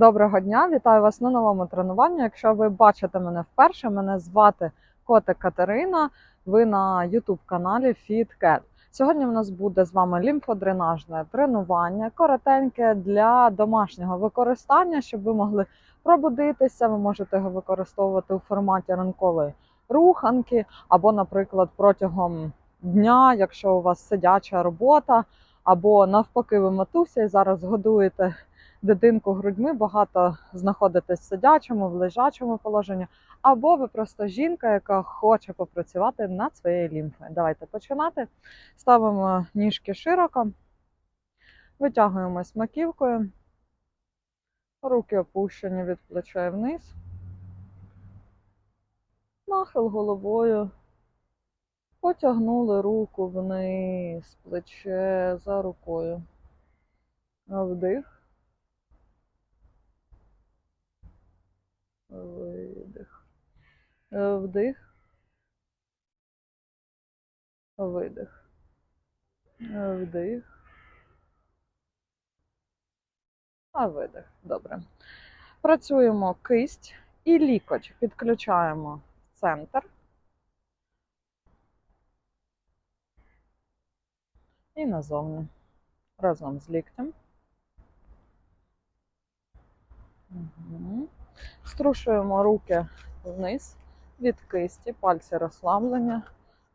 Доброго дня, вітаю вас на новому тренуванні. Якщо ви бачите мене вперше, мене звати Котик Катерина. Ви на YouTube каналі FitCat. Сьогодні в нас буде з вами лімфодренажне тренування, коротеньке для домашнього використання, щоб ви могли пробудитися. Ви можете його використовувати у форматі ранкової руханки, або, наприклад, протягом дня, якщо у вас сидяча робота, або навпаки, ви матуся і зараз годуєте дитинку грудьми, багато знаходитесь в сидячому, в лежачому положенні, або ви просто жінка, яка хоче попрацювати над своєю лімфою. Давайте починати. Ставимо ніжки широко, витягуємось маківкою, руки опущені від плеча вниз, нахил головою. Потягнули руку вниз, плече за рукою. Вдих. Видих. Е, Вдих. Видих. Е, Вдих. А видих. Добре. Працюємо кисть і лікоть. Підключаємо в центр. І назовні. Разом з ліктем. Угу. Струшуємо руки вниз від кисті, пальці розслаблення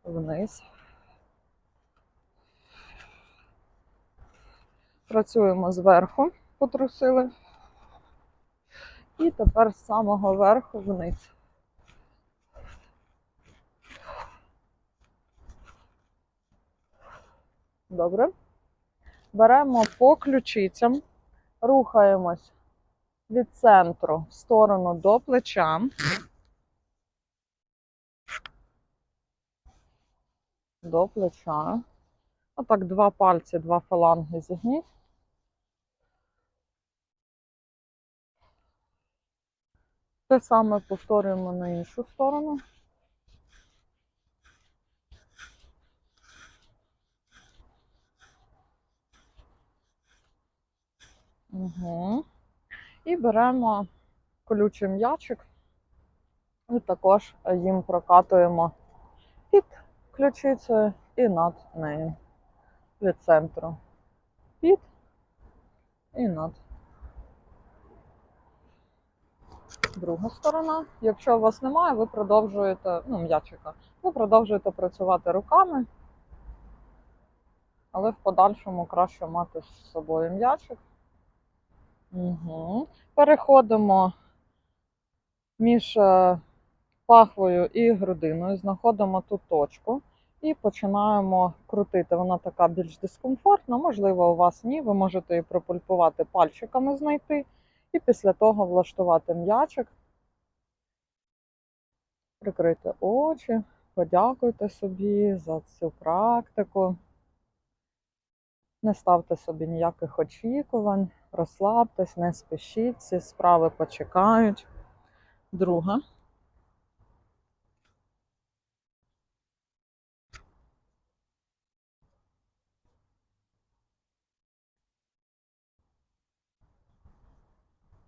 вниз. Працюємо зверху, потрусили. І тепер з самого верху вниз. Добре. Беремо по ключицям, рухаємось від центру в сторону до плеча. До плеча. Отак два пальці, два фаланги зігніть. Те саме повторюємо на іншу сторону. Угу. І беремо колючий м'ячик і також їм прокатуємо під ключицею і над нею від центру. Під і над. Друга сторона. Якщо у вас немає, ви продовжуєте, ну, м'ячика, ви продовжуєте працювати руками, але в подальшому краще мати з собою м'ячик. Угу. Переходимо між е, пахвою і грудиною, знаходимо ту точку і починаємо крутити. Вона така більш дискомфортна, можливо, у вас ні. Ви можете її пропульпувати пальчиками знайти, і після того влаштувати м'ячик, прикрити очі, подякуйте собі за цю практику. Не ставте собі ніяких очікувань, розслабтесь, не спішіть, ці справи почекають. Друга.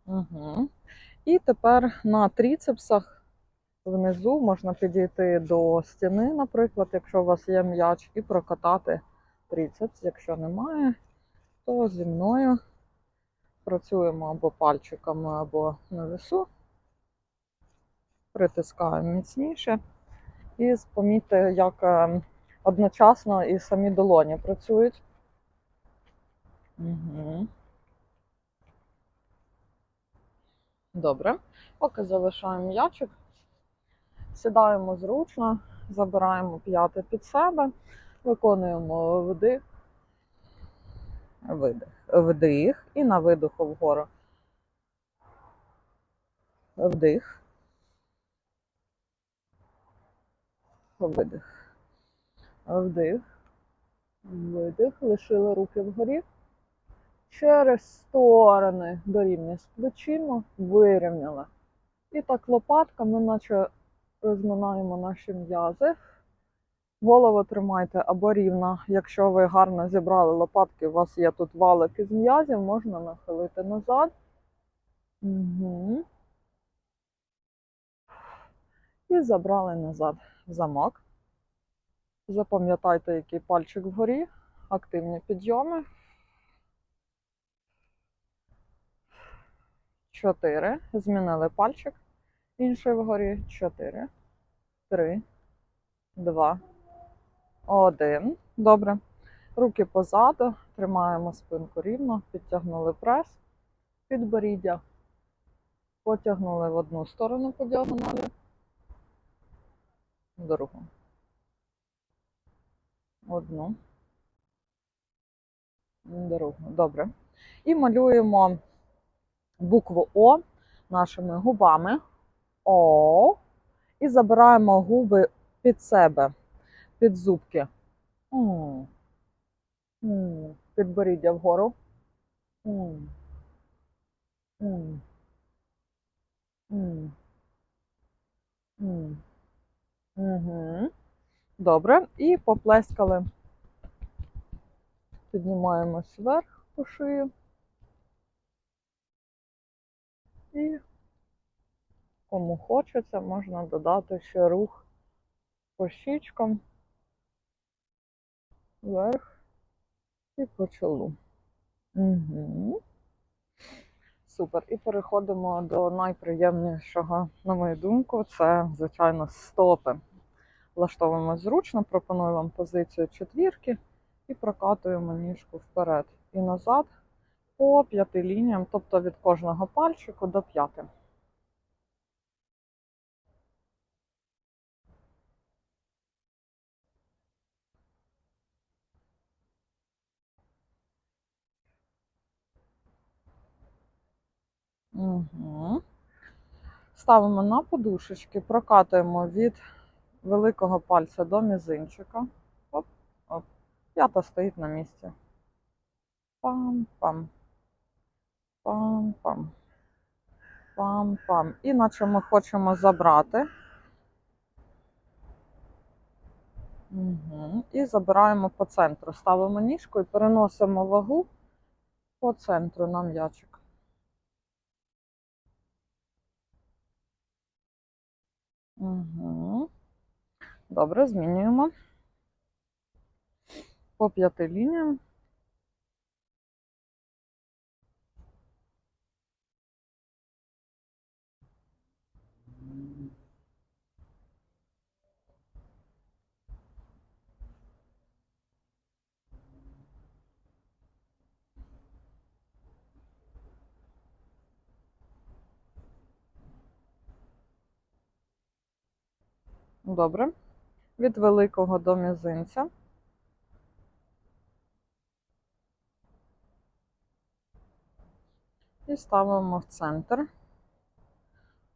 Угу. І тепер на тріцепсах внизу можна підійти до стіни, наприклад, якщо у вас є м'яч, і прокатати тріцепс. Якщо немає, то зі мною працюємо або пальчиками, або на весу. Притискаємо міцніше. І помітьте, як е, одночасно і самі долоні працюють. Угу. Добре. Поки залишаємо м'ячик, сідаємо зручно, забираємо п'яти під себе, виконуємо вдих, видих, вдих і на видиху вгору. Вдих. Видих. Вдих. Видих. Лишили руки вгорі. Через сторони до рівня з плечима вирівняли. І так лопатками, наче розминаємо наші м'язи. Голову тримайте або рівно. Якщо ви гарно зібрали лопатки, у вас є тут валик із м'язів, можна нахилити назад. Угу. І забрали назад замок. Запам'ятайте, який пальчик вгорі, активні підйоми. Чотири. Змінили пальчик. Інший вгорі. Чотири. Три. Два. Один. Добре. Руки позаду. Тримаємо спинку рівно. Підтягнули прес. Підборіддя. Потягнули в одну сторону по діагоналі. Другу. Одну. Другу. Добре. І малюємо букву О нашими губами. О. І забираємо губи під себе, під зубки. Підборіддя вгору. М. М. М. Добре. І поплескали. Піднімаємось вверх по шию. І кому хочеться, можна додати ще рух по щічкам вверх і по чолу. Угу. Супер. І переходимо до найприємнішого, на мою думку, це, звичайно, стопи. Влаштовуємо зручно, пропоную вам позицію четвірки і прокатуємо ніжку вперед і назад по п'яти лініям, тобто від кожного пальчику до п'яти. Угу. Ставимо на подушечки, прокатуємо від великого пальця до мізинчика. Оп, оп. П'ята стоїть на місці. Пам-пам. Пам-пам. Пам-пам. Іначе ми хочемо забрати. Угу. І забираємо по центру. Ставимо ніжку і переносимо вагу по центру на м'ячик. Угу. Добре, змінюємо. По п'яти лініям. Добре. Від великого до мізинця. І ставимо в центр.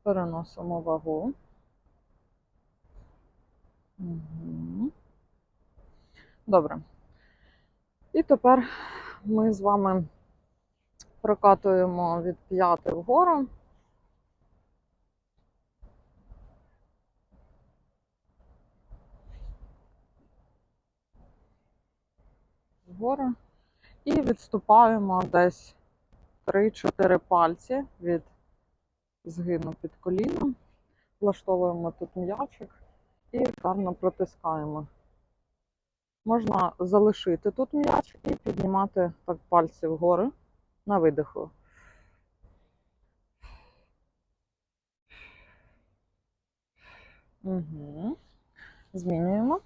Переносимо вагу. Добре. І тепер ми з вами прокатуємо від п'яти вгору. Вгору. І відступаємо десь 3-4 пальці від згину під коліном. Влаштовуємо тут м'ячик і гарно протискаємо. Можна залишити тут м'яч і піднімати так пальці вгору на видиху. Угу. Змінюємо.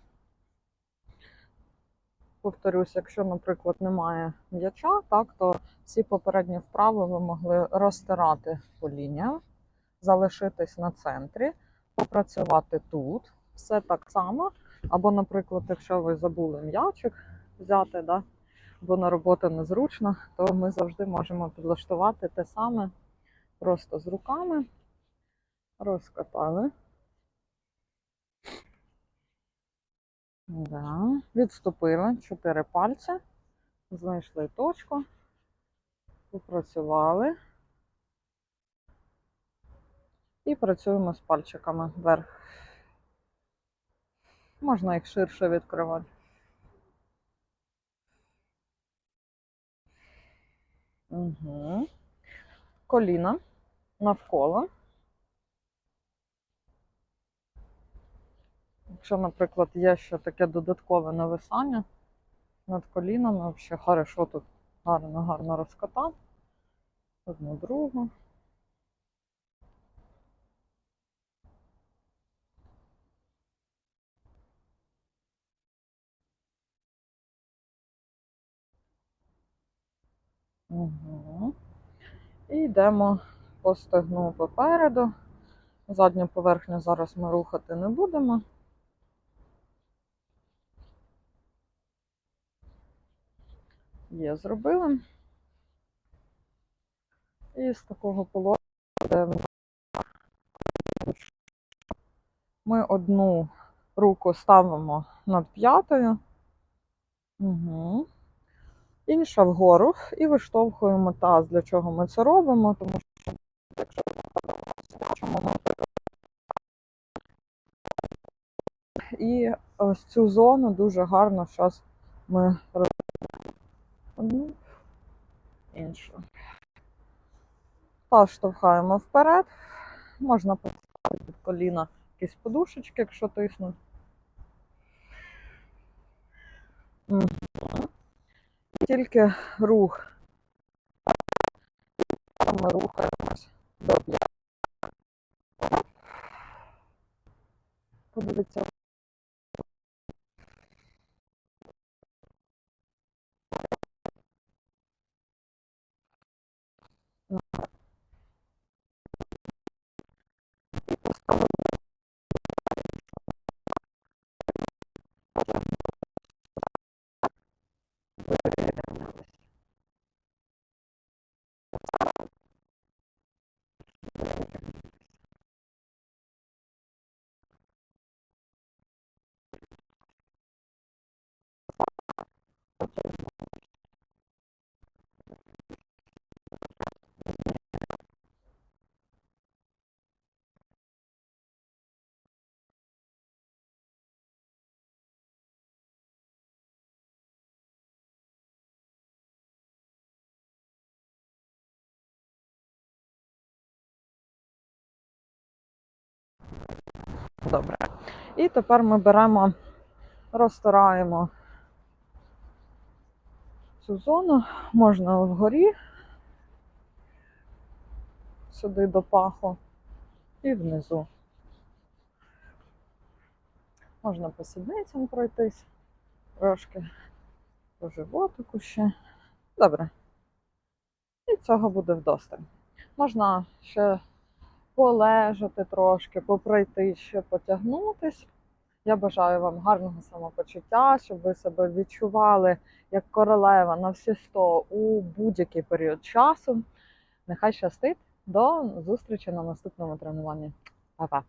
Повторюсь, якщо, наприклад, немає м'яча, так, то всі попередні вправи ви могли розтирати по лініям, залишитись на центрі, попрацювати тут. Все так само. Або, наприклад, якщо ви забули м'ячик взяти, да, бо на роботу незручно, то ми завжди можемо підлаштувати те саме просто з руками. Розкатали. Да. Відступили 4 пальці, знайшли точку, попрацювали і працюємо з пальчиками вверх. Можна їх ширше відкривати. Угу. Коліна навколо. Якщо, наприклад, є ще таке додаткове нависання над колінами, взагалі хорошо тут гарно, гарно розкатати. Одну другу. Угу. І йдемо по стегну попереду. Задню поверхню зараз ми рухати не будемо. Є, зробили. І з такого де ми одну руку ставимо над п'ятою, угу. інша вгору і виштовхуємо таз. Для чого ми це робимо? Тому що якщо ми і ось цю зону дуже гарно зараз ми робимо одну, іншу. Таз штовхаємо вперед. Можна поставити під коліна якісь подушечки, якщо тиснуть. Мгм. Тільки рух. Ми рухаємось до п'ят. Подивіться. Добре. І тепер ми беремо, розтираємо цю зону, можна вгорі, сюди до паху і внизу. Можна по сідницям пройтись трошки, по животику ще. Добре. І цього буде вдосталь. Можна ще полежати трошки, попройти ще потягнутись. Я бажаю вам гарного самопочуття, щоб ви себе відчували як королева на всі 100 у будь-який період часу. Нехай щастить. До зустрічі на наступному тренуванні. Па-па!